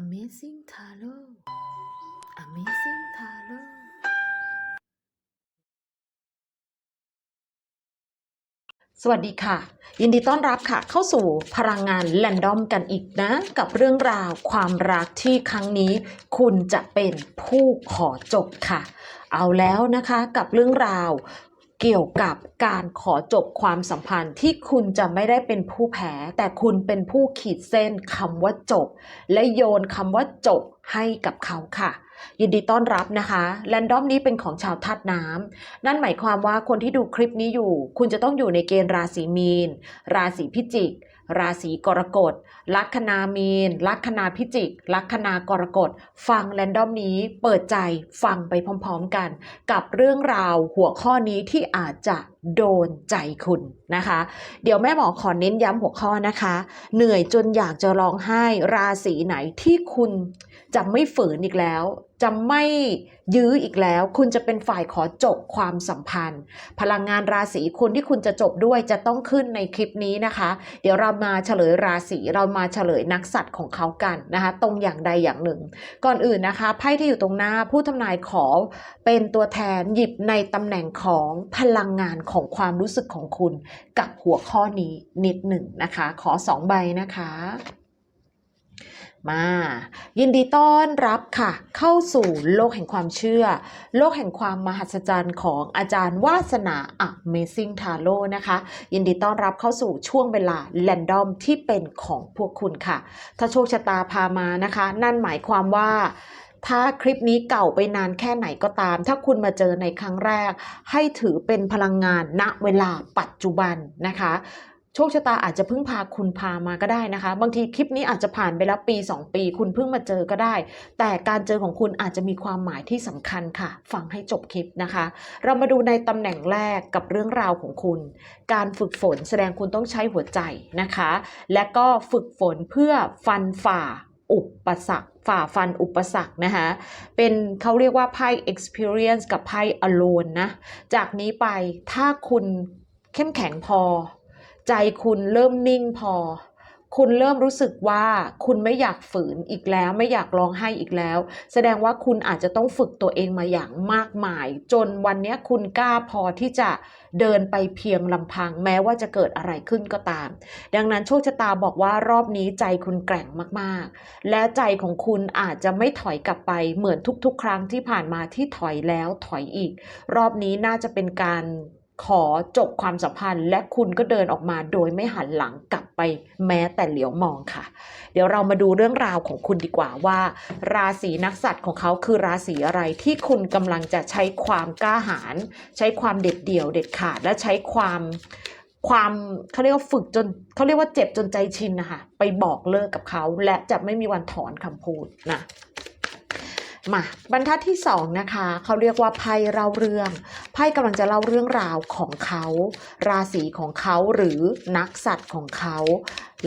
Amazing Taro Amazing Taro สวัสดีค่ะ ยินดีต้อนรับค่ะ เข้าสู่พลังงานแรนดอมกันอีกนะ กับเรื่องราวความรักที่ครั้งนี้ คุณจะเป็นผู้ขอจบค่ะ เอาแล้วนะคะกับเรื่องราว เกี่ยวกับการขอจบความสัมพันธ์ที่คุณจะไม่ได้เป็นผู้แพ้ แต่คุณเป็นผู้ขีดเส้นคำว่าจบ และโยนคำว่าจบให้กับเขาค่ะ ยินดีต้อนรับนะคะแรนดอมนี้เป็นของชาวธาตุน้ำนั่นหมายความว่าคนที่ดูคลิปนี้อยู่ คุณจะต้องอยู่ในเกณฑ์ราศีมีน ราศีพิจิก ราศีกรกฎ ลัคนามีน ลัคนาพิจิก ลัคนากรกฎ ฟังแรนดอมนี้เปิดใจฟังไปพร้อมๆกัน กับเรื่องราวหัวข้อนี้ที่อาจจะ โดนใจคุณนะคะ เดี๋ยวแม่หมอขอเน้นย้ำหัวข้อนะคะ เหนื่อยจนอยากจะร้องไห้ราศีไหนที่คุณจะไม่ฝืนอีกแล้ว จะไม่ยื้ออีกแล้ว คุณจะเป็นฝ่ายขอจบความสัมพันธ์ พลังงานราศีคุณที่คุณจะจบด้วยจะต้องขึ้นในคลิปนี้นะคะ เดี๋ยวเรามาเฉลยราศีเรามาเฉลยนักสัตว์ของเขากันนะคะ ตรงอย่างใดอย่างหนึ่ง ก่อนอื่นนะคะไพ่ที่อยู่ตรงหน้าผู้ทำนายขอเป็นตัวแทนหยิบในตำแหน่งของพลังงานของความรู้สึกของคุณกับหัวข้อนี้นิดหนึ่งนะคะ ขอสองใบนะคะมายินดีต้อนรับค่ะ เข้าสู่โลกแห่งความเชื่อ โลกแห่งความมหัศจรรย์ของอาจารย์วาสนา Amazing Tarot นะคะ ยินดีต้อนรับเข้าสู่ช่วงเวลาแรนดอมที่เป็นของพวกคุณค่ะ ถ้าโชคชะตาพามานะคะ นั่นหมายความว่า ถ้าคลิปนี้เก่าไปนานแค่ไหนก็ตาม ถ้าคุณมาเจอในครั้งแรก ให้ถือเป็นพลังงานณเวลาปัจจุบันนะคะโชคชะตาอาจจะเพิ่งพาคุณพามาก็ได้นะคะ บางทีคลิปนี้อาจจะผ่านไปแล้วปี 2 ปี คุณเพิ่งมาเจอก็ได้ แต่การเจอของคุณอาจจะมีความหมายที่สำคัญค่ะ ฟังให้จบคลิปนะคะ เรามาดูในตำแหน่งแรกกับเรื่องราวของคุณ การฝึกฝนแสดงคุณต้องใช้หัวใจนะคะ และก็ฝึกฝนเพื่อฟันฝ่าอุปสรรค ฝ่าฟันอุปสรรคนะคะ เป็นเขาเรียกว่าไพ่ experience กับไพ่ alone นะ จากนี้ไปถ้าคุณเข้มแข็งพอ ใจคุณเริ่มนิ่งพอ คุณเริ่มรู้สึกว่าคุณไม่อยากฝืนอีกแล้ว ไม่อยากร้องไห้อีกแล้ว แสดงว่าคุณอาจจะต้องฝึกตัวเองมาอย่างมากมาย จนวันนี้คุณกล้าพอที่จะเดินไปเพียงลำพัง แม้ว่าจะเกิดอะไรขึ้นก็ตาม ดังนั้นโชคชะตาบอกว่ารอบนี้ใจคุณแกร่งมากๆ และใจของคุณอาจจะไม่ถอยกลับไปเหมือนทุกๆ ครั้งที่ผ่านมาที่ถอยแล้วถอยอีก รอบนี้น่าจะเป็นการ ขอจบความสัมพันธ์และคุณก็เดินออกมาโดยไม่หันหลังกลับไปแม้แต่เหลียวมองค่ะ เดี๋ยวเรามาดูเรื่องราวของคุณดีกว่าว่า ราศีนักสัตว์ของเขาคือราศีอะไรที่คุณกำลังจะใช้ความกล้าหาญใช้ความเด็ดเดี่ยวเด็ดขาด และใช้ความความเขาเรียกว่าฝึกจนเขาเรียกว่าเจ็บจนใจชินนะคะไปบอกเลิกกับเขาและจะไม่มีวันถอนคำพูดนะ มาบรรทัดที่สองนะคะเขาเรียกว่าไพ่เล่าเรื่องไพ่กำลังจะเล่าเรื่องราวของเขา ราศีของเขาหรือนักสัตว์ของเขา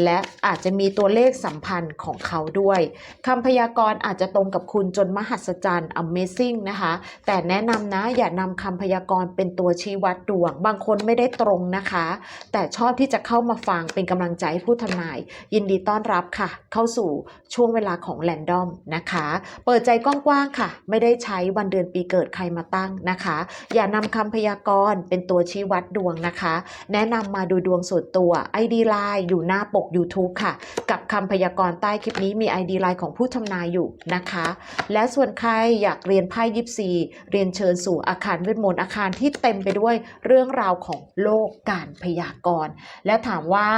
และอาจจะมีตัวเลขสัมพันธ์ของเขาด้วยคำพยากรณ์อาจจะตรงกับคุณจนมหัศจรรย์ Amazing นะคะแต่แนะนำนะอย่านำคำพยากรณ์เป็นตัวชี้วัดดวง บางคนไม่ได้ตรงนะคะ แต่ชอบที่จะเข้ามาฟังเป็นกำลังใจผู้ทำนาย ยินดีต้อนรับค่ะ เข้าสู่ช่วงเวลาของแรนดอมนะคะ เปิดใจกล้องกว้างค่ะ ไม่ได้ใช้วันเดือนปีเกิดใครมาตั้งนะคะ อย่านำคำพยากรณ์เป็นตัวชี้วัดดวงนะคะ แนะนำมาดูดวงส่วนตัว ID Line อยู่หน้าปก YouTube ค่ะ กับคำพยากรณ์ใต้คลิปนี้มี ID Line ของผู้ทำนายอยู่นะคะ และส่วนใครอยากเรียนไพ่ยิปซีเรียนเชิญสู่อาคารเวทมนต์อาคารที่เต็มไปด้วยเรื่องราวของโลกการพยากรณ์และถามว่า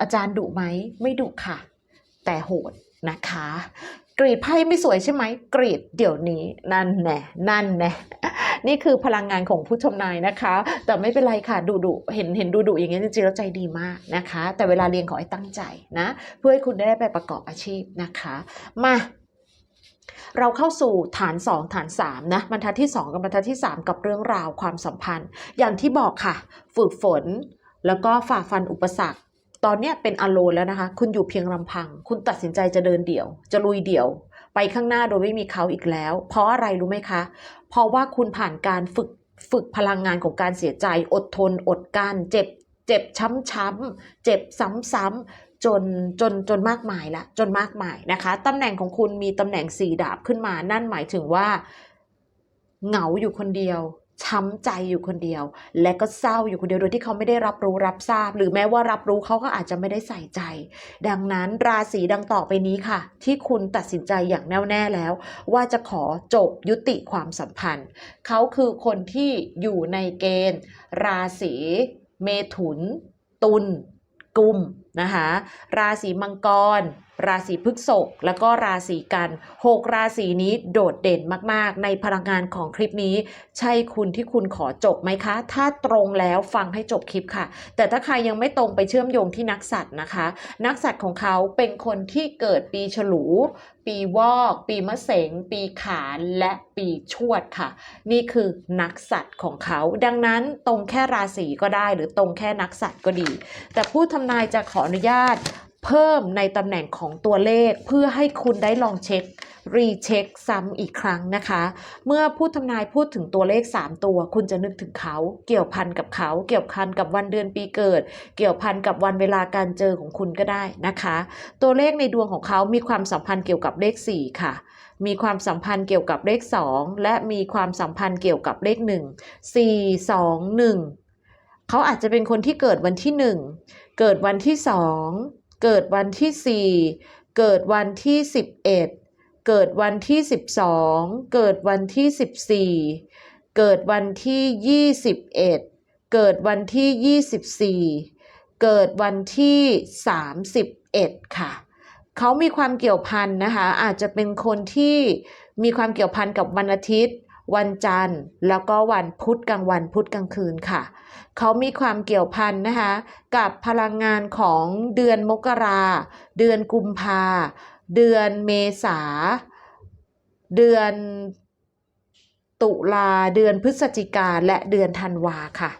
อาจารย์ดุไหมไม่ดุค่ะ แต่โหดนะคะ กรีดไพ่ไม่สวยใช่ไหมกรีดเดี๋ยวนี้นั่นแน่นั่นแน่นี่คือพลังงานของผู้ชมนายนะคะ แต่ไม่เป็นไรค่ะดุดุเห็นเห็นดุดุอย่างเงี้ยจริงๆแล้วใจดีมากนะคะ แต่เวลาเรียนขอให้ตั้งใจนะ เพื่อให้คุณได้ไปประกอบอาชีพนะคะ มาเราเข้าสู่ฐาน 2 ฐาน 3 นะ บรรทัดที่ 2 กับบรรทัดที่ 3 กับเรื่องราวความสัมพันธ์ อย่างที่บอกค่ะ ฝึกฝน แล้วก็ฝ่าฟันอุปสรรค ตอนเนี้ยเป็นอโลนแล้วนะคะ คุณอยู่เพียงลำพัง คุณตัดสินใจจะเดินเดี่ยว จะลุยเดี่ยว ไปข้างหน้าโดยไม่มีเขาอีกแล้ว เพราะอะไรรู้ไหมคะ เพราะว่าคุณผ่านการฝึกฝึกพลังงานของการเสียใจ อดทน อดกั้นเจ็บ เจ็บช้ำๆเจ็บซ้ำๆจนจนจนมากมายละจนมากมายนะคะตำแหน่งของคุณมีตำแหน่งสี่ดาบขึ้นมา นั่นหมายถึงว่า เหงาอยู่คนเดียว ช้ำใจอยู่คนเดียว และก็เศร้าอยู่คนเดียวโดยที่เขาไม่ได้รับรู้รับทราบ หรือแม้ว่ารับรู้เขาก็อาจจะไม่ได้ใส่ใจ ดังนั้นราศีดังต่อไปนี้ค่ะ ที่คุณตัดสินใจอย่างแน่วแน่แล้ว ว่าจะขอจบยุติความสัมพันธ์ เขาคือคนที่อยู่ในเกณฑ์ ราศีเมถุน ตุลกุมนะคะราศีมังกร ราศีพฤษภแล้วก็ราศีกันหกราศีนี้โดดเด่นมากๆ ในพลังงานของคลิปนี้ ใช่คุณที่คุณขอจบไหมคะ ถ้าตรงแล้วฟังให้จบคลิปค่ะ แต่ถ้าใครยังไม่ตรงไปเชื่อมโยงที่นักสัตว์นะคะ นักสัตว์ของเขาเป็นคนที่เกิดปีฉลู ปีวอก ปีมะเสง ปีขานและปีชวดค่ะ นี่คือนักสัตว์ของเขา ดังนั้นตรงแค่ราศีก็ได้หรือตรงแค่นักสัตว์ก็ดี แต่ผู้ทำนายจะขออนุญาต เพิ่มในตำแหน่งของตัวเลขเพื่อให้คุณได้ลองเช็ครีเช็คซ้ำอีกครั้งนะคะ เมื่อผู้ทำนายพูดถึงตัวเลข 3 ตัว คุณจะนึกถึงเขาเกี่ยวพันกับเขา เกี่ยวพันกับวันเดือนปีเกิด เกี่ยวพันกับวันเวลาการเจอของคุณก็ได้นะคะ ตัวเลขในดวงของเขามีความสัมพันธ์เกี่ยวกับเลข 4 ค่ะ มีความสัมพันธ์เกี่ยวกับเลข 2 และมีความสัมพันธ์เกี่ยวกับเลข 1 4 2 1 เขาอาจจะเป็นคนที่เกิดวันที่ 1 เกิดวันที่ 2 เกิดวันที่ 4 เกิดวันที่ 11 เกิดวันที่ 12 เกิดวันที่ 14 เกิดวันที่ 21 เกิดวันที่ 24 เกิดวันที่ 31 ค่ะเขามีความเกี่ยวพันนะคะอาจจะเป็นคนที่มีความเกี่ยวพันกับวันอาทิตย์ วันจันทร์ แล้วก็วันพุธกลางวันพุธกลางคืนค่ะ เขามีความเกี่ยวพันนะคะกับพลังงานของเดือนมกรา เดือนกุมภา เดือนเมษา เดือนตุลา เดือนพฤศจิกาและเดือนธันวาค่ะ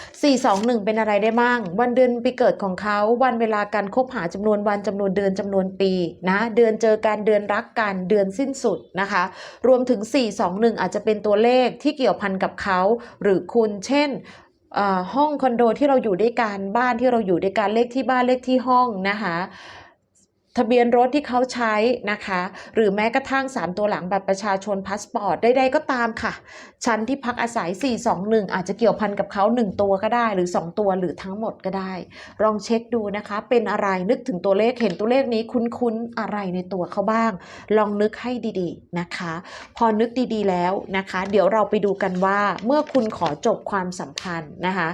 421 เป็นอะไรได้บ้าง วันเดือนปีเกิดของเขา วันเวลาการคบหาจำนวนวันจำนวนเดือนจำนวนปีนะ เดือนเจอกันเดือนรักกันเดือนสิ้นสุดนะคะ รวมถึง 421 อาจจะเป็นตัวเลขที่เกี่ยวพันกับเขา หรือคุณเช่นอ่อห้องคอนโดที่เราอยู่ด้วยกันบ้านที่เราอยู่ด้วยกันเลขที่บ้านเลขที่ห้องนะคะ ทะเบียนรถที่เขาใช้นะคะ หรือแม้กระทั่ง 3 ตัวหลังบัตรประชาชนพาสปอร์ตใดๆก็ตามค่ะ ชั้นที่พักอาศัย 421 อาจจะเกี่ยวพันกับเขา 1 ตัวก็ได้หรือ 2 ตัวหรือทั้งหมดก็ได้ ลองเช็คดูนะคะ เป็นอะไรนึกถึงตัวเลขเห็นตัวเลขนี้คุ้นๆอะไรในตัวเขาบ้าง ลองนึกให้ดีๆนะคะ พอนึกดีๆแล้วนะคะ เดี๋ยวเราไปดูกันว่าเมื่อคุณขอจบความสัมพันธ์นะคะ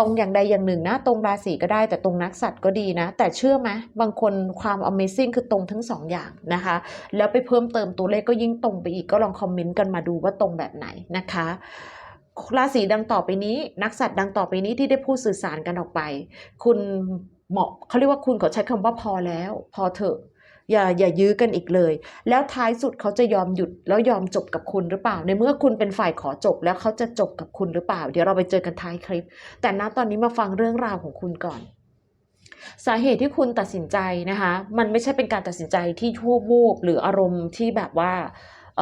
ตรงอย่างใดอย่างหนึ่งนะ ตรงราศีก็ได้แต่ตรงนักสัตว์ก็ดีนะ แต่เชื่อไหมบางคนความ Amazing คือตรงทั้งสองอย่างนะคะ แล้วไปเพิ่มเติมตัวเลขก็ยิ่งตรงไปอีกก็ลองคอมเมนต์กันมาดูว่าตรงแบบไหนนะคะราศีดังต่อไปนี้ นักสัตว์ดังต่อไปนี้ที่ได้พูดสื่อสารกันออกไป คุณเหมาะเขาเรียกว่าคุณขอใช้คำว่าพอแล้ว พอเถอะ อย่าอย่ายื้อกันอีกเลย แล้วท้ายสุดเขาจะยอมหยุดแล้วยอมจบกับคุณหรือเปล่า ในเมื่อคุณเป็นฝ่ายขอจบแล้วเขาจะจบกับคุณหรือเปล่า เดี๋ยวเราไปเจอกันท้ายคลิป แต่ณตอนนี้มาฟังเรื่องราวของคุณก่อน สาเหตุที่คุณตัดสินใจนะคะ มันไม่ใช่เป็นการตัดสินใจที่ชั่ววูบหรืออารมณ์ที่แบบว่าเ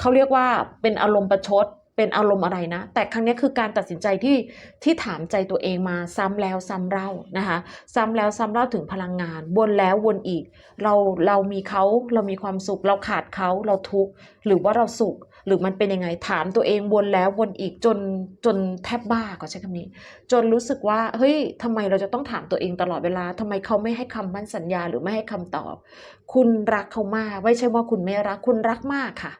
เขาเรียกว่าเป็นอารมณ์ประชด เป็นอารมณ์อะไรนะ แต่ครั้งนี้คือการตัดสินใจที่ที่ถามใจตัวเองมาซ้ำแล้วซ้ำเล่านะคะ ซ้ำแล้วซ้ำเล่าถึงพลังงาน วนแล้ววนอีก เราเรามีเขาเรามีความสุข เราขาดเขาเราทุกข์หรือว่าเราสุข หรือมันเป็นยังไงถามตัวเองวนแล้ววนอีกจนจนแทบบ้าก็ใช้คำนี้ จนรู้สึกว่าเฮ้ยทำไมเราจะต้องถามตัวเองตลอดเวลาทำไมเขาไม่ให้คำมั่นสัญญาหรือไม่ให้คำตอบ คุณรักเขามากไม่ใช่ว่าคุณไม่รักคุณรักมากค่ะ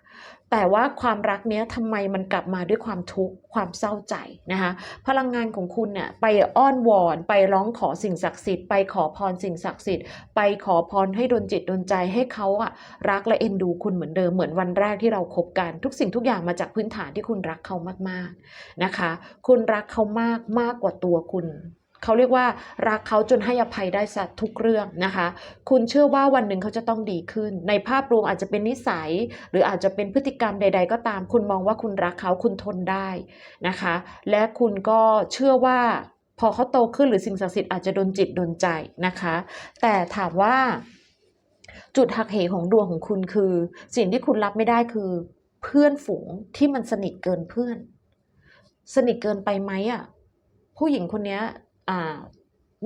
แต่ว่าความรักเนี้ยทำไมมันกลับมาด้วยความทุกข์ความเศร้าใจนะคะพลังงานของคุณเนี่ยไปอ้อนวอน ไปร้องขอสิ่งศักดิ์สิทธิ์ไปขอพรสิ่งศักดิ์สิทธิ์ไปขอพรให้ดลจิตดลใจให้เขาอะรักและเอ็นดูคุณเหมือนเดิมเหมือนวันแรกที่เราคบกัน ทุกสิ่งทุกอย่างมาจากพื้นฐานที่คุณรักเขามากๆนะคะ คุณรักเขามากมากกว่าตัวคุณ เขาเรียกว่ารักเขาจนให้อภัยได้สัทุกเรื่องนะคะ คุณเชื่อว่าวันหนึ่งเขาจะต้องดีขึ้น ในภาพรวมอาจจะเป็นนิสัย หรืออาจจะเป็นพฤติกรรมใด ๆ ก็ตาม คุณมองว่าคุณรักเขาคุณทนได้นะคะ และคุณก็เชื่อว่าพอเขาโตขึ้นหรือสิ่งศักดิ์สิทธิ์อาจจะโดนจิตโดนใจนะคะ แต่ถามว่าจุดหักเหของดวงของคุณคือ สิ่งที่คุณรับไม่ได้คือเพื่อนฝูงที่มันสนิทเกินเพื่อน สนิทเกินไปไหมอะผู้หญิงคนนี้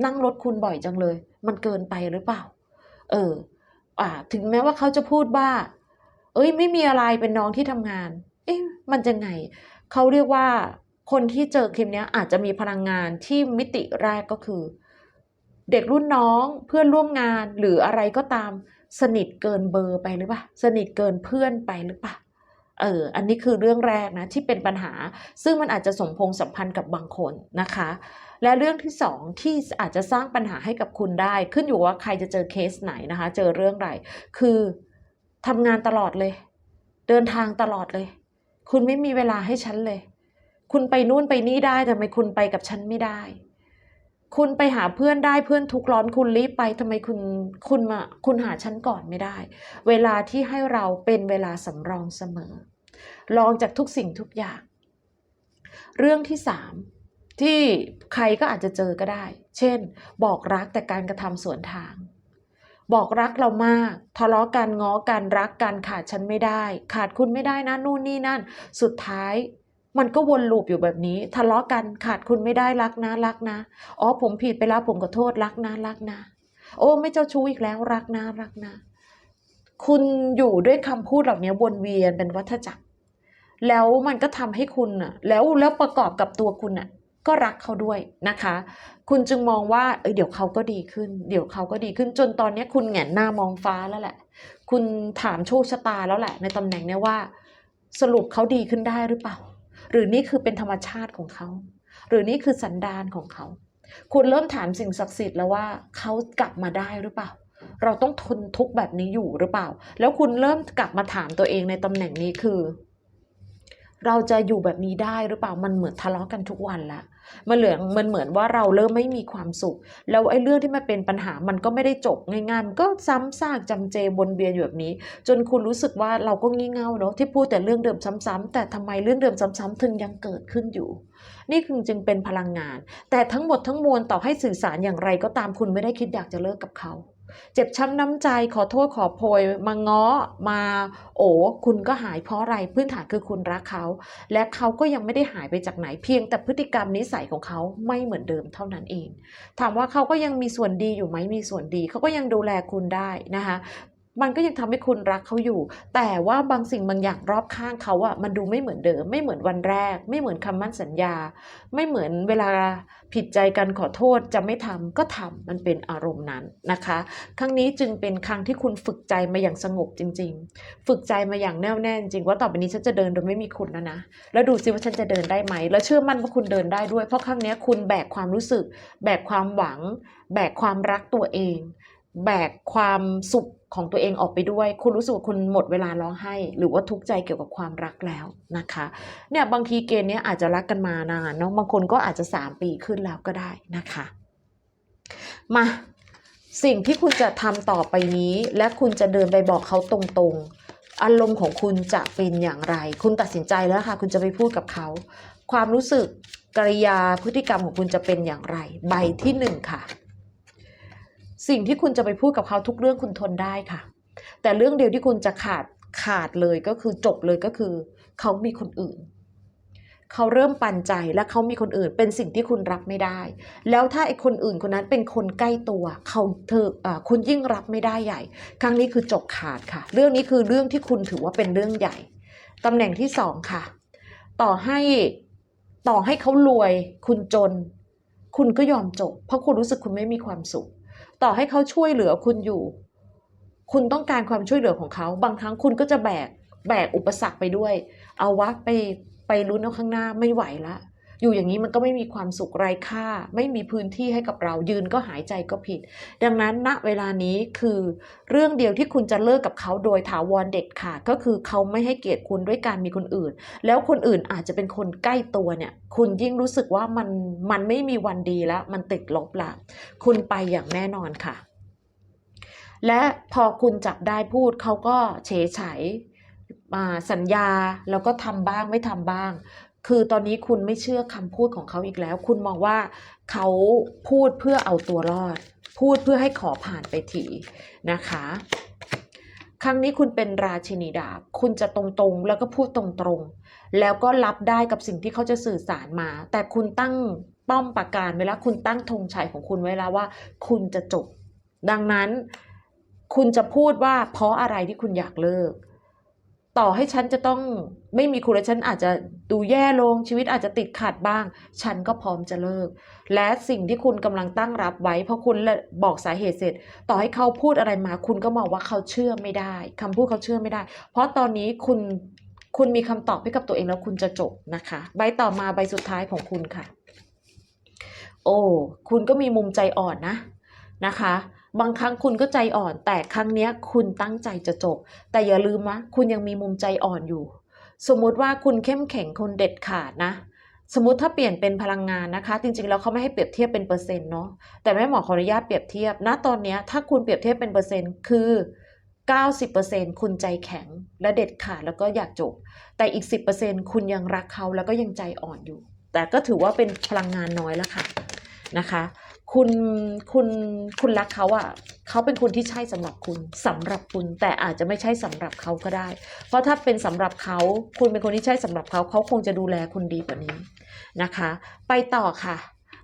นั่งรถคุณบ่อยจังเลย มันเกินไปหรือเปล่า เอออ่า ถึงแม้ว่าเขาจะพูดว่า เอ้ย ไม่มีอะไรเป็นน้องที่ทำงาน เอ๊ะมันจะไง เขาเรียกว่าคนที่เจอคลิปนี้อาจจะมีพลังงานที่มิติแรกก็คือ เด็กรุ่นน้องเพื่อนร่วมงานหรืออะไรก็ตามสนิทเกินเบอร์ไปหรือเปล่า สนิทเกินเพื่อนไปหรือเปล่า เอออันนี้คือเรื่องแรกนะที่เป็นปัญหา ซึ่งมันอาจจะสมพงษ์สัมพันธ์กับบางคนนะคะ และเรื่องที่สองที่อาจจะสร้างปัญหาให้กับคุณได้ ขึ้นอยู่ว่าใครจะเจอเคสไหนนะคะ เจอเรื่องอะไรคือทำงานตลอดเลย เดินทางตลอดเลย คุณไม่มีเวลาให้ฉันเลย คุณไปนู่นไปนี่ได้ทำไมคุณไปกับฉันไม่ได้ คุณไปหาเพื่อนได้เพื่อนทุกร้อนคุณรีบไปทำไมคุณคุณมาคุณหาฉันก่อนไม่ได้ เวลาที่ให้เราเป็นเวลาสำรองเสมอ ลองจากทุกสิ่งทุกอย่าง เรื่องที่สามที่ใครก็อาจจะเจอก็ได้ เช่น บอกรักแต่การกระทำสวนทาง บอกรักเรามาก ทะเลาะกันง้อกันรักกันขาดฉันไม่ได้ ขาดคุณไม่ได้นะนู่นนี่นั่น สุดท้ายมันก็วนลูปอยู่แบบนี้ ทะเลาะกันขาดคุณไม่ได้รักนะรักนะ อ๋อผมผิดไปแล้วผมขอโทษรักนะรักนะ โอ้ไม่เจ้าชู้อีกแล้วรักนะรักนะ คุณอยู่ด้วยคำพูดเหล่านี้วนเวียนเป็นวัฏจักร แล้วมันก็ทำให้คุณน่ะแล้วแล้วประกอบกับตัวคุณน่ะก็รักเขาด้วยนะคะ คุณจึงมองว่าเอ้ยเดี๋ยวเขาก็ดีขึ้น เดี๋ยวเขาก็ดีขึ้นจนตอนนี้คุณแหงนหน้ามองฟ้าแล้วแหละ คุณถามโชคชะตาแล้วแหละ ในตำแหน่งเนี้ยว่า สรุปเขาดีขึ้นได้หรือเปล่า หรือนี่คือเป็นธรรมชาติของเขา หรือนี่คือสันดานของเขา คุณเริ่มถามสิ่งศักดิ์สิทธิ์แล้วว่าเขากลับมาได้หรือเปล่า เราต้องทนทุกข์แบบนี้อยู่หรือเปล่า แล้วคุณเริ่มกลับมาถามตัวเองในตำแหน่งนี้คือ เราจะอยู่แบบนี้ได้หรือเปล่ามันเหมือนทะเลาะกันทุกวันละมันเหลืองมันเหมือนว่าเราเริ่มไม่มีความสุข แล้วไอ้เรื่องที่มันเป็นปัญหามันก็ไม่ได้จบง่ายๆมันก็ซ้ำซากจำเจวนเวียนอยู่แบบนี้ จนคุณรู้สึกว่าเราก็งี่เง่าเนาะที่พูดแต่เรื่องเดิมซ้ำๆแต่ทำไมเรื่องเดิมซ้ำๆถึงยังเกิดขึ้นอยู่ นี่คือจึงเป็นพลังงาน แต่ทั้งหมดทั้งมวลต่อให้สื่อสารอย่างไรก็ตามคุณไม่ได้คิดอยากจะเลิกกับเขา เจ็บช้ำน้ำใจขอโทษขอโพยมาง้อมาโอ้คุณก็หายเพราะอะไรพื้นฐานคือคุณรักเขา และเขาก็ยังไม่ได้หายไปจากไหนเพียง แต่พฤติกรรมนิสัยของเขาไม่เหมือนเดิมเท่านั้นเอง ถามว่าเขาก็ยังมีส่วนดีอยู่ไหมมีส่วนดี เขาก็ยังดูแลคุณได้นะคะ มันก็ยังทำให้คุณรักเขาอยู่ แต่ว่าบางสิ่งบางอย่างรอบข้างเขาอะมันดูไม่เหมือนเดิม ไม่เหมือนวันแรก ไม่เหมือนคำมั่นสัญญา ไม่เหมือนเวลาผิดใจกันขอโทษจะไม่ทำก็ทำมันเป็นอารมณ์นั้นนะคะ ครั้งนี้จึงเป็นครั้งที่คุณฝึกใจมาอย่างสงบจริง ๆ ฝึกใจมาอย่างแน่วแน่จริงว่าต่อไปนี้ฉันจะเดินโดยไม่มีคุณแล้วนะ แล้วดูซิว่าฉันจะเดินได้ไหม แล้วเชื่อมั่นว่าคุณเดินได้ด้วย เพราะครั้งนี้คุณแบกความรู้สึก แบกความหวัง แบกความรักตัวเอง แบกความสุข ของตัวเองออกไปด้วย คุณรู้สึกว่าคุณหมดเวลาร้องไห้ หรือว่าทุกข์ใจเกี่ยวกับความรักแล้วนะคะเนี่ยบางทีเกณฑ์เนี้ยอาจจะรักกันมานานเนาะบางคนก็อาจจะ 3 ปีขึ้นแล้วก็ได้นะคะ มาสิ่งที่คุณจะทำต่อไปนี้ และคุณจะเดินไปบอกเขาตรงๆ อารมณ์ของคุณจะเป็นอย่างไร คุณตัดสินใจแล้วค่ะ คุณจะไปพูดกับเขา ความรู้สึกกริยาพฤติกรรมของคุณจะเป็นอย่างไร ใบที่หนึ่งค่ะ สิ่งที่คุณจะไปพูดกับเขาทุกเรื่องคุณทนได้ค่ะ แต่เรื่องเดียวที่คุณจะขาดขาดเลยก็คือจบเลยก็คือ เขามีคนอื่น เขาเริ่มปั่นใจและเขามีคนอื่น เป็นสิ่งที่คุณรับไม่ได้ แล้วถ้าไอ้คนอื่นคนนั้นเป็นคนใกล้ตัว เขาเธออคุณยิ่งรับไม่ได้ใหญ่ ครั้งนี้คือจบขาดค่ะ เรื่องนี้คือเรื่องที่คุณถือว่าเป็นเรื่องใหญ่ตำแหน่งที่สองค่ะ ต่อให้ต่อให้เขารวย คุณจน คุณก็ยอมจบ เพราะคุณรู้สึกคุณไม่มีความสุข ต่อให้เขาช่วยเหลือคุณอยู่ คุณต้องการความช่วยเหลือของเขา บางครั้งคุณก็จะแบก แบกอุปสรรคไปด้วย เอาวะไปไปลุ้นเอาข้างหน้าไม่ไหวละ อยู่อย่างนี้มันก็ไม่มีความสุขไร้ค่า ไม่มีพื้นที่ให้กับเรายืนก็หายใจก็ผิด ดังนั้นณเวลานี้คือเรื่องเดียวที่คุณจะเลิกกับเขาโดยถาวรเด็ดขาดก็คือเขาไม่ให้เกียรติคุณด้วยการมีคนอื่น แล้วคนอื่นอาจจะเป็นคนใกล้ตัวเนี่ย คุณยิ่งรู้สึกว่ามันมันไม่มีวันดีแล้ว มันติดลบละคุณไปอย่างแน่นอนค่ะ และพอคุณจับได้พูดเขาก็เฉยไฉมาสัญญาแล้วก็ทำบ้างไม่ทำบ้าง คือตอนนี้คุณไม่เชื่อคำพูดของเขาอีกแล้ว คุณมองว่าเขาพูดเพื่อเอาตัวรอด พูดเพื่อให้ขอผ่านไปทีนะคะ ครั้งนี้คุณเป็นราชินีดาบ คุณจะตรงๆ แล้วก็พูดตรงๆ แล้วก็รับได้กับสิ่งที่เขาจะสื่อสารมา แต่คุณตั้งป้อมปราการไว้แล้วคุณตั้งธงชัยของคุณไว้แล้วว่า คุณจะจบ ดังนั้น คุณจะพูดว่าเพราะอะไรที่คุณอยากเลิก ต่อให้ฉันจะต้องไม่มีคุณและฉันอาจจะดูแย่ลงชีวิตอาจจะติดขัดบ้าง ฉันก็พร้อมจะเลิก และสิ่งที่คุณกำลังตั้งรับไว้ เพราะคุณบอกสาเหตุเสร็จ ต่อให้เขาพูดอะไรมา คุณก็มองว่าเขาเชื่อไม่ได้คำพูดเขาเชื่อไม่ได้ เพราะตอนนี้คุณคุณมีคำตอบให้กับตัวเองแล้วคุณจะจบนะคะ ใบต่อมาใบสุดท้ายของคุณค่ะ โอ้คุณก็มีมุมใจอ่อนนะนะคะ บางครั้งคุณก็ใจอ่อน แต่ครั้งเนี้ยคุณตั้งใจจะจบ แต่อย่าลืมนะคุณยังมีมุมใจอ่อนอยู่ สมมุติว่าคุณเข้มแข็งคนเด็ดขาดนะ สมมติถ้าเปลี่ยนเป็นพลังงานนะคะ จริงๆแล้วเขาไม่ให้เปรียบเทียบเป็นเปอร์เซ็นต์เนาะแต่แม่หมอขออนุญาตเปรียบเทียบณตอนนี้ถ้าคุณเปรียบเทียบเป็นเปอร์เซ็นต์คือ90%คุณใจแข็งและเด็ดขาดแล้วก็อยากจบ แต่อีก 10%คุณยังรักเขาแล้วก็ยังใจอ่อนอยู่ แต่ก็ถือว่าเป็นพลังงานน้อยแล้วค่ะนะคะ คุณคุณคุณรักเขาอะ่ะเขาเป็นคนที่ใช่สำหรับคุณสำหรับคุณแต่อาจจะไม่ใช่สำหรับเขาก็ได้ เพราะถ้าเป็นสำหรับเขาคุณเป็นคนที่ใช่สำหรับเขาเขาคงจะดูแลคุณดีกว่านี้นะคะ ไปต่อค่ะ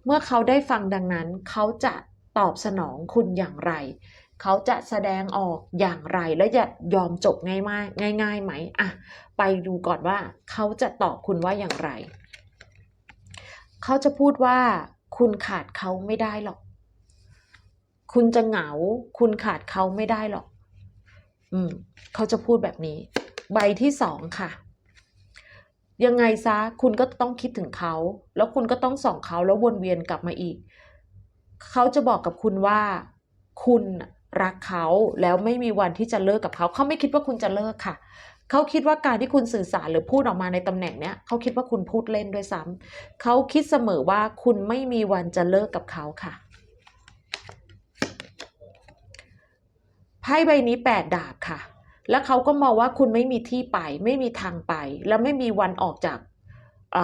เมื่อเขาได้ฟังดังนั้นเขาจะตอบสนองคุณอย่างไร เขาจะแสดงออกอย่างไรและจะยอมจบง่ายมากง่ายๆไหมอะไปดูก่อนว่าเขาจะตอบคุณว่าอย่างไร เขาจะพูดว่า คุณขาดเขาไม่ได้หรอก คุณจะเหงา คุณขาดเขาไม่ได้หรอก อืมเขาจะพูดแบบนี้ ใบที่สองค่ะ ยังไงซะ คุณก็ต้องคิดถึงเขา แล้วคุณก็ต้องส่องเขาแล้ววนเวียนกลับมาอีก เขาจะบอกกับคุณว่า คุณรักเขาแล้วไม่มีวันที่จะเลิกกับเขา เขาไม่คิดว่าคุณจะเลิกค่ะ เขาคิดว่าการที่คุณสื่อสารหรือพูดออกมาในตำแหน่งเนี้ยเขาคิดว่าคุณพูดเล่นด้วยซ้ำเขาคิดเสมอว่าคุณไม่มีวันจะเลิกกับเขาค่ะไพ่ใบนี้แปดดาบค่ะ แล้วเขาก็มองว่าคุณไม่มีที่ไป ไม่มีทางไป และไม่มีวันออกจากอ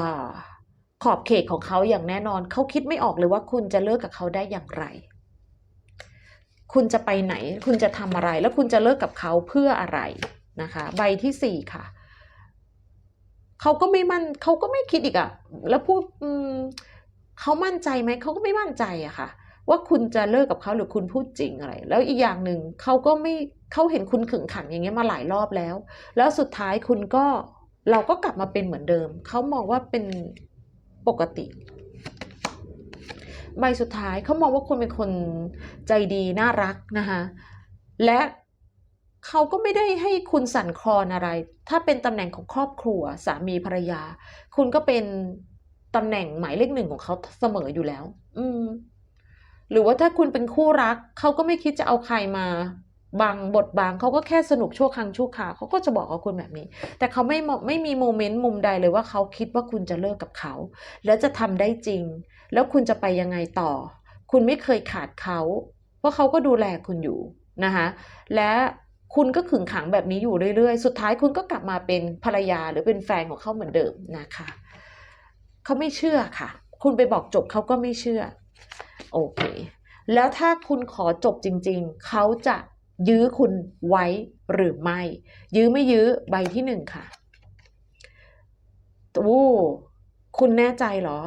ขอบเขตของเขาอย่างแน่นอน เขาคิดไม่ออกเลยว่าคุณจะเลิกกับเขาได้อย่างไร คุณจะไปไหน คุณจะทำอะไร แล้วคุณจะเลิกกับเขาเพื่ออะไร นะคะ ใบที่สี่ค่ะเขาก็ไม่มั่นเขาก็ไม่คิดอีกอะแล้วพูดเขามั่นใจไหมเขาก็ไม่มั่นใจอะค่ะ ว่าคุณจะเลิกกับเขาหรือคุณพูดจริงอะไร แล้วอีกอย่างหนึ่งเขาก็ไม่เขาเห็นคุณขึงขังอย่างเงี้ยมาหลายรอบแล้ว แล้วสุดท้ายคุณก็เราก็กลับมาเป็นเหมือนเดิม เขามองว่าเป็นปกติ ใบสุดท้ายเขามองว่าคุณเป็นคนใจดีน่ารักนะคะและ เขาก็ไม่ได้ให้คุณสั่นคลอนอะไร ถ้าเป็นตำแหน่งของครอบครัวสามีภรรยา คุณก็เป็นตำแหน่งหมายเลขหนึ่งของเขาเสมออยู่แล้ว อืม หรือว่าถ้าคุณเป็นคู่รัก เขาก็ไม่คิดจะเอาใครมาบางบทบางเขาก็แค่สนุกชั่วครั้งชั่วคราวเขาก็จะบอกกับคุณแบบนี้ แต่เขาไม่ไม่มีโมเมนต์มุมใดเลยว่าเขาคิดว่าคุณจะเลิกกับเขา แล้วจะทำได้จริง แล้วคุณจะไปยังไงต่อ คุณไม่เคยขาดเขา เพราะเขาก็ดูแลคุณอยู่นะคะและ คุณก็ขึงขังแบบนี้อยู่เรื่อยๆ สุดท้ายคุณก็กลับมาเป็นภรรยาหรือเป็นแฟนของเขาเหมือนเดิมนะคะเขาไม่เชื่อค่ะ คุณไปบอกจบเขาก็ไม่เชื่อ โอเค แล้วถ้าคุณขอจบจริง ๆ เขาจะยื้อคุณไว้หรือไม่ ยื้อไม่ยื้อใบที่หนึ่งค่ะโอ้คุณแน่ใจเหรอ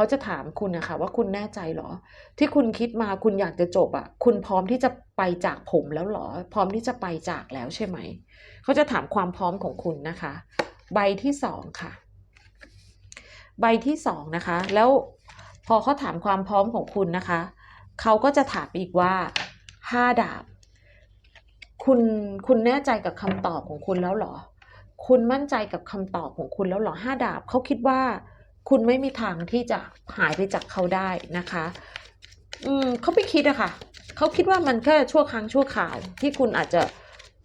เขาจะถามคุณนะคะว่าคุณแน่ใจเหรอ ที่คุณคิดมาคุณอยากจะจบอะ่ะ คุณพร้อมที่จะไปจากผมแล้วเหรอ พร้อมที่จะไปจากแล้วใช่ไหม เขาจะถามความพร้อมของคุณนะคะ ใบที่สองค่ะ ใบที่สองนะคะ แล้วพอเขาถามความพร้อมของคุณนะคะ เขาก็จะถามอีกว่าห้าดาบ คุณคุณแน่ใจกับคำตอบของคุณแล้วเหรอ คุณมั่นใจกับคำตอบของคุณแล้วเหรอห้าดาบเขาคิดว่า คุณไม่มีทางที่จะหายไปจากเขาได้นะคะ อืมเขาไม่คิดอะค่ะเขาคิดว่ามันแค่ชั่วครั้งชั่วคราวที่คุณอาจจะ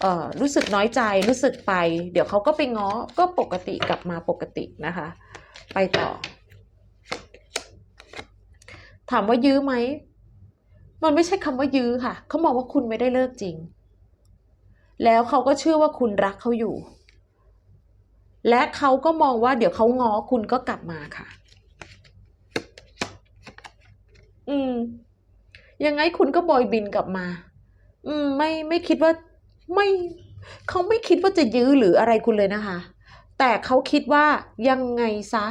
เอ่อรู้สึกน้อยใจรู้สึกไป เดี๋ยวเขาก็ไปง้อก็ปกติกลับมาปกตินะคะ ไปต่อ ถามว่ายื้อไหม มันไม่ใช่คำว่ายื้อค่ะ เขามองว่าคุณไม่ได้เลิกจริง แล้วเขาก็เชื่อว่าคุณรักเขาอยู่ และเขาก็มองว่าเดี๋ยวเขาง้อคุณก็กลับมาค่ะ อืม ยังไงคุณก็บอยบินกลับมา อืม ไม่ไม่คิดว่าไม่เขาไม่คิดว่าจะยื้อหรืออะไรคุณเลยนะคะ แต่เขาคิดว่ายังไงซะ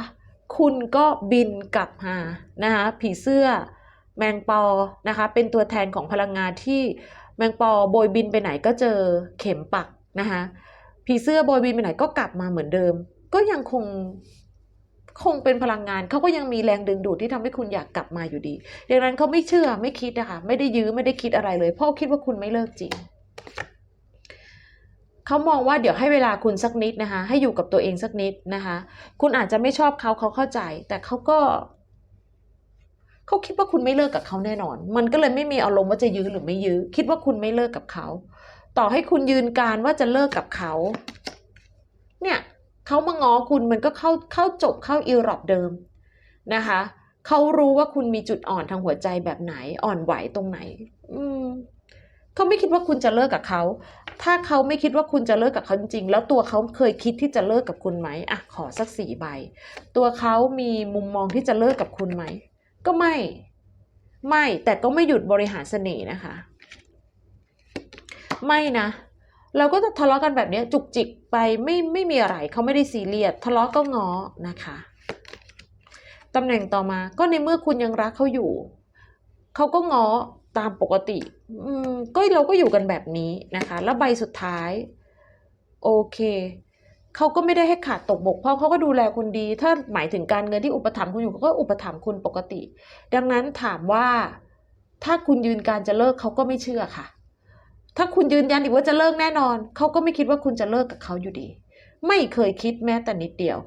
คุณก็บินกลับมานะคะผีเสื้อแมงปอนะคะ เป็นตัวแทนของพลังงานที่แมงปอโบยบินไปไหนก็เจอเข็มปักนะคะ ผีเสื้อโบยบินไปไหนก็กลับมาเหมือนเดิม ก็ยังคงคงเป็นพลังงานเขาก็ยังมีแรงดึงดูดที่ทำให้คุณอยากกลับมาอยู่ดี ดังนั้นเขาไม่เชื่อไม่คิดนะคะไม่ได้ยื้อไม่ได้คิดอะไรเลย เพราะคิดว่าคุณไม่เลิกจริงเขามองว่าเดี๋ยวให้เวลาคุณสักนิดนะคะ ให้อยู่กับตัวเองสักนิดนะคะ คุณอาจจะไม่ชอบเขาเขาเข้าใจ แต่เขาก็เขาคิดว่าคุณไม่เลิกกับเขาแน่นอน มันก็เลยไม่มีอารมณ์ว่าจะยื้อหรือไม่ยื้อ คิดว่าคุณไม่เลิกกับเขา ต่อให้คุณยืนการว่าจะเลิกกับเขา เนี่ยเขามาง้อคุณมันก็เข้าเข้าจบเข้าอีรอบเดิมนะคะเขารู้ว่าคุณมีจุดอ่อนทางหัวใจแบบไหนอ่อนไหวตรงไหน อืมเขาไม่คิดว่าคุณจะเลิกกับเขา ถ้าเขาไม่คิดว่าคุณจะเลิกกับเขาจริงๆ แล้วตัวเขาเคยคิดที่จะเลิกกับคุณไหมอะขอสักสี่ใบ ตัวเขามีมุมมองที่จะเลิกกับคุณไหม ก็ไม่ ไม่ แต่ก็ไม่หยุดบริหารเสน่ห์นะคะ ไม่นะ เราก็จะทะเลาะกันแบบนี้จุกจิกไปไม่ไม่มีอะไรเขาไม่ได้ซีเรียสทะเลาะก็ง้อนะคะตำแหน่งต่อมาก็ในเมื่อคุณยังรักเขาอยู่เขาก็ง้อตามปกติ อืมก็เราก็อยู่กันแบบนี้นะคะ แล้วใบสุดท้าย โอเคเขาก็ไม่ได้ให้ขาดตกบกเพราะเขาก็ดูแลคุณดี ถ้าหมายถึงการเงินที่อุปถัมภ์คุณอยู่เขาก็อุปถัมภ์คุณปกติ ดังนั้นถามว่า ถ้าคุณยืนการจะเลิกเขาก็ไม่เชื่อค่ะ ถ้าคุณยืนยันอีกว่าจะเลิกแน่นอน เขาก็ไม่คิดว่าคุณจะเลิกกับเขาอยู่ดี ไม่เคยคิดแม้แต่นิดเดียว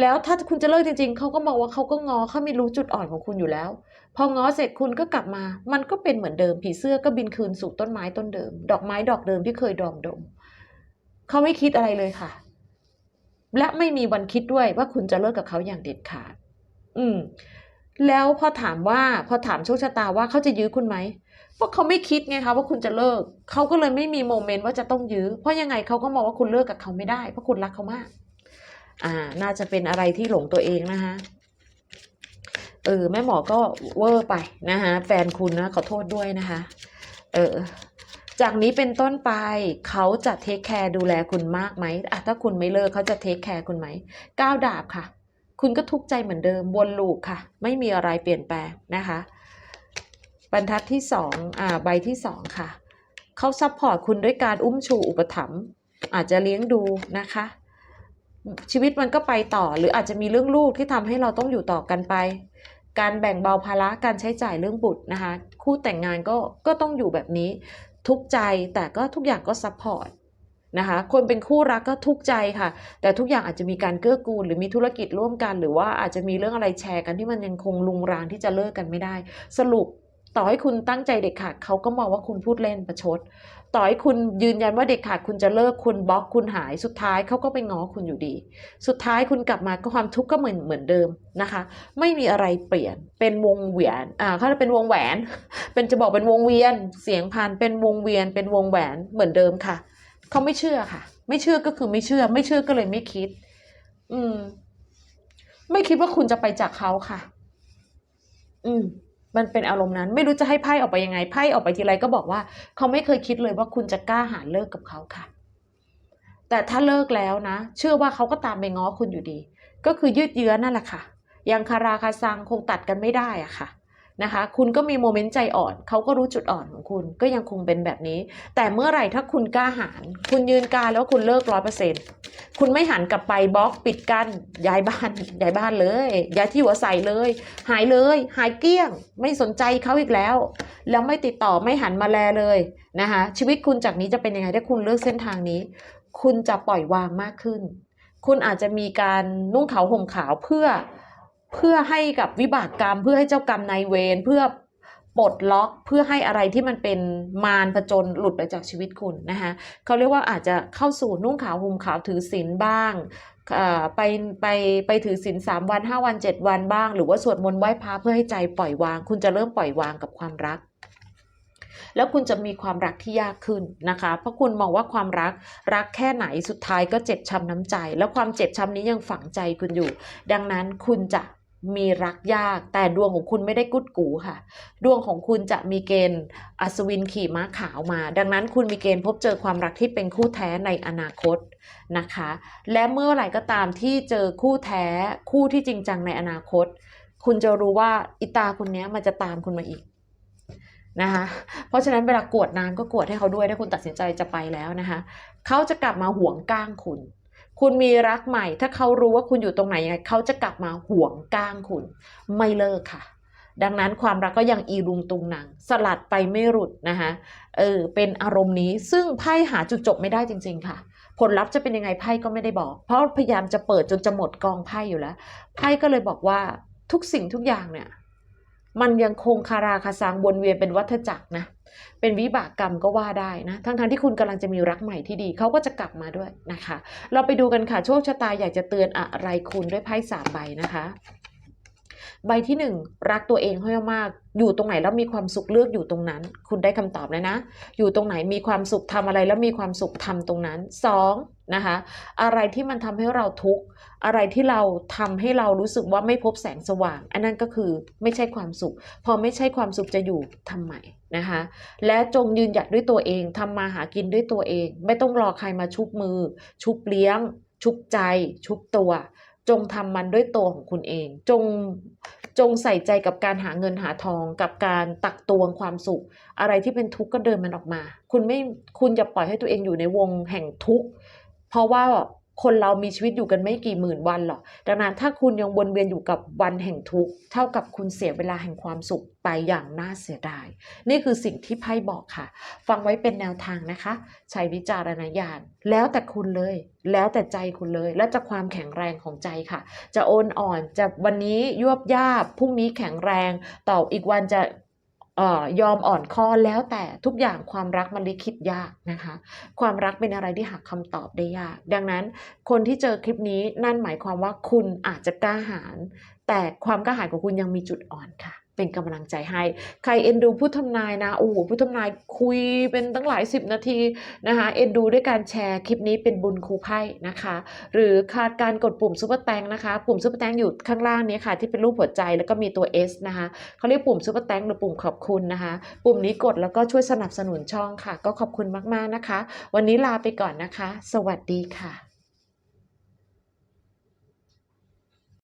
แล้วถ้าคุณจะเลิกจริง ๆ เขาก็มองว่าเขาก็งอเขาไม่รู้จุดอ่อนของคุณอยู่แล้ว พองอเสร็จคุณก็กลับมา มันก็เป็นเหมือนเดิม ผีเสื้อก็บินคืนสู่ต้นไม้ต้นเดิม ดอกไม้ดอกเดิมที่เคยดอมดม เขาไม่คิดอะไรเลยค่ะ และไม่มีวันคิดด้วยว่าคุณจะเลิกกับเขาอย่างเด็ดขาด อืม แล้วพอถามว่า พอถามโชคชะตาว่าเขาจะยื้อคุณไหม เพราะเขาไม่คิดไงคะว่าคุณจะเลิก เขาก็เลยไม่มีโมเมนต์ว่าจะต้องยื้อ เพราะยังไงเขาก็มองว่าคุณเลิกกับเขาไม่ได้ เพราะคุณรักเขามาก อ่า น่าจะเป็นอะไรที่หลงตัวเองนะคะเออแม่หมอก็เวอร์ไปนะคะแฟนคุณนะขอโทษด้วยนะคะเออจากนี้เป็นต้นไปเขาจะเทคแคร์ดูแลคุณมากไหมอะถ้าคุณไม่เลิกเขาจะเทคแคร์คุณไหมก้าวดาบค่ะ คุณก็ทุกข์ใจเหมือนเดิมวนลูปค่ะ ไม่มีอะไรเปลี่ยนแปลงนะคะ บรรทัดที่สองอ่าใบที่สองค่ะเขาซัพพอร์ตคุณด้วยการอุ้มชูอุปถัมภ์อาจจะเลี้ยงดูนะคะ ชีวิตมันก็ไปต่อหรืออาจจะมีเรื่องลูกที่ทำให้เราต้องอยู่ต่อกันไป การแบ่งเบาภาระการใช้จ่ายเรื่องบุตรนะคะ คู่แต่งงานก็ก็ต้องอยู่แบบนี้ ทุกใจแต่ก็ทุกอย่างก็ซัพพอร์ตนะคะคนเป็นคู่รักก็ทุกใจค่ะ แต่ทุกอย่างอาจจะมีการเกื้อกูล หรือมีธุรกิจร่วมกัน หรือว่าอาจจะมีเรื่องอะไรแชร์กันที่มันยังคงลุงรางที่จะเลิกกันไม่ได้ สรุป ต่อให้คุณตั้งใจเด็ดขาดเขาก็มองว่าคุณพูดเล่นประชด ต่อให้คุณยืนยันว่าเด็ดขาดคุณจะเลิกคุณบล็อกคุณหายสุดท้ายเขาก็ไปง้อคุณอยู่ดี สุดท้ายคุณกลับมาก็ความทุกข์ก็เหมือนเหมือนเดิมนะคะ ไม่มีอะไรเปลี่ยนเป็นวงเวียนอ่าเขาจะเป็นวงแหวน เป็นจะบอกเป็นวงเวียน เสียงพันเป็นวงเวียน เป็นวงแหวนเหมือนเดิมค่ะเขาไม่เชื่อค่ะ ไม่เชื่อก็คือไม่เชื่อ ไม่เชื่อก็เลยไม่คิด อืม ไม่คิดว่าคุณจะไปจากเขาค่ะ อืม มันเป็นอารมณ์นั้น ไม่รู้จะให้ไพ่ออกไปยังไงไพ่ออกไปทีไรก็บอกว่า เขาไม่เคยคิดเลยว่าคุณจะกล้าหาเลิกกับเขาค่ะ แต่ถ้าเลิกแล้วนะ เชื่อว่าเขาก็ตามไปง้อคุณอยู่ดี ก็คือยืดเยื้อนั่นแหละค่ะ ยังคาราคาซังคงตัดกันไม่ได้อะค่ะ นะคะ คุณก็มีโมเมนต์ใจอ่อน เขาก็รู้จุดอ่อนของคุณก็ยังคงเป็นแบบนี้ แต่เมื่อไหร่ถ้าคุณกล้าหาญคุณยืนการแล้วคุณเลิกร้อยเปอร์เซ็นต์คุณไม่หันกลับไปบล็อกปิดกั้นย้ายบ้านย้ายบ้านเลยย้ายที่อยู่อาศัยเลย หายเลย หายเกลี้ยง ไม่สนใจเขาอีกแล้ว แล้วไม่ติดต่อไม่หันมาแลเลยนะคะชีวิตคุณจากนี้จะเป็นยังไงถ้าคุณเลือกเส้นทางนี้ คุณจะปล่อยวางมากขึ้น คุณอาจจะมีการนุ่งขาวห่มขาวเพื่อ เพื่อให้กับวิบากกรรม เพื่อให้เจ้ากรรมนายเวรเพื่อปลดล็อกเพื่อให้อะไรที่มันเป็นมารผจญหลุดไปจากชีวิตคุณนะคะเขาเรียกว่าอาจจะเข้าสู่นุ่งขาวห่มขาวถือศีลบ้างไปไปไปถือศีลสามวันห้าวันเจ็ดวันบ้าง หรือว่าสวดมนต์ไหว้พระเพื่อให้ใจปล่อยวาง คุณจะเริ่มปล่อยวางกับความรัก แล้วคุณจะมีความรักที่ยากขึ้นนะคะ เพราะคุณมองว่าความรักรักแค่ไหนสุดท้ายก็เจ็บช้ำน้ำใจ แล้วความเจ็บช้ำนี้ยังฝังใจคุณอยู่ ดังนั้นคุณจะ มีรักยากแต่ดวงของคุณไม่ได้กุดกูค่ะ ดวงของคุณจะมีเกณฑ์อัศวินขี่ม้าขาวมา ดังนั้นคุณมีเกณฑ์พบเจอความรักที่เป็นคู่แท้ในอนาคตนะคะ และเมื่อไหร่ก็ตามที่เจอคู่แท้คู่ที่จริงจังในอนาคต คุณจะรู้ว่าอิตาคนนี้มันจะตามคุณมาอีกนะคะเพราะฉะนั้นเวลากรวดน้ำก็กรวดให้เขาด้วยถ้าคุณตัดสินใจจะไปแล้วนะคะเขาจะกลับมาห่วงก้างคุณ คุณมีรักใหม่ ถ้าเขารู้ว่าคุณอยู่ตรงไหนยังไงเขาจะกลับมาห่วงก้างคุณ ไม่เลิกค่ะ ดังนั้นความรักก็ยังอีรุงตุงหนัง สลัดไปไม่หลุดนะคะเออเป็นอารมณ์นี้ซึ่งไพ่หาจุดจบไม่ได้จริง ๆ ค่ะ ผลลัพธ์จะเป็นยังไงไพ่ก็ไม่ได้บอก เพราะพยายามจะเปิดจนจะหมดกองไพ่อยู่แล้วไพ่ก็เลยบอกว่าทุกสิ่งทุกอย่างเนี่ย มันยังคงคาราคาซังวนเวียนเป็นวัฏจักรนะ เป็นวิบากกรรมก็ว่าได้นะ ทั้งๆที่คุณกำลังจะมีรักใหม่ที่ดี เขาก็จะกลับมาด้วยนะคะ เราไปดูกันค่ะ โชคชะตาอยากจะเตือนอะไรคุณด้วยไพ่สามใบนะคะ ใบที่หนึ่งรักตัวเองให้มากๆอยู่ตรงไหนแล้วมีความสุขเลือกอยู่ตรงนั้น คุณได้คำตอบแล้วนะ อยู่ตรงไหนมีความสุขทำอะไรแล้วมีความสุขทำตรงนั้นสองนะคะอะไรที่มันทำให้เราทุกข์อะไรที่เราทำให้เรารู้สึกว่าไม่พบแสงสว่าง อันนั้นก็คือไม่ใช่ความสุข พอไม่ใช่ความสุขจะอยู่ทำไมนะคะและจงยืนหยัดด้วยตัวเองทำมาหากินด้วยตัวเอง ไม่ต้องรอใครมาชุบมือ ชุบเลี้ยง ชุบใจ ชุบตัว จงทำมันด้วยตัวของคุณเอง จงจงใส่ใจกับการหาเงินหาทอง กับการตักตวงความสุข อะไรที่เป็นทุกข์ก็เดินมันออกมา คุณไม่คุณอย่าปล่อยให้ตัวเองอยู่ในวงแห่งทุกข์เพราะว่า คนเรามีชีวิตอยู่กันไม่กี่หมื่นวันหรอก ดังนั้นถ้าคุณยังวนเวียนอยู่กับวันแห่งทุกข์เท่ากับคุณเสียเวลาแห่งความสุขไปอย่างน่าเสียดาย นี่คือสิ่งที่ไพ่บอกค่ะ ฟังไว้เป็นแนวทางนะคะ ใช้วิจารณญาณ แล้วแต่คุณเลย แล้วแต่ใจคุณเลย และจะความแข็งแรงของใจค่ะ จะโอนอ่อน จะวันนี้ยวบยาบ พรุ่งนี้แข็งแรง ต่ออีกวันจะ ยอมอ่อนข้อแล้วแต่ทุกอย่างความรักมันลิขิตยากนะคะ ความรักเป็นอะไรที่หาคำตอบได้ยาก ดังนั้นคนที่เจอคลิปนี้นั่นหมายความว่าคุณอาจจะกล้าหาญแต่ความกล้าหาญของคุณยังมีจุดอ่อนค่ะ เป็นกำลังใจให้ ใครเอ็นดูผู้ทำนายนะ โอ้โหผู้ทำนายคุยเป็นตั้งหลายสิบนาทีนะคะเอ็นดูด้วยการแชร์คลิปนี้เป็นบุญครูไพ่นะคะ หรือขาดการกดปุ่มซุปเปอร์แตงนะคะ ปุ่มซุปเปอร์แตงอยู่ข้างล่างนี้ค่ะ ที่เป็นรูปหัวใจแล้วก็มีตัว S นะคะเขาเรียกปุ่มซุปเปอร์แตงหรือปุ่มขอบคุณนะคะ ปุ่มนี้กดแล้วก็ช่วยสนับสนุนช่องค่ะ ก็ขอบคุณมากๆนะคะ วันนี้ลาไปก่อนนะคะ สวัสดีค่ะ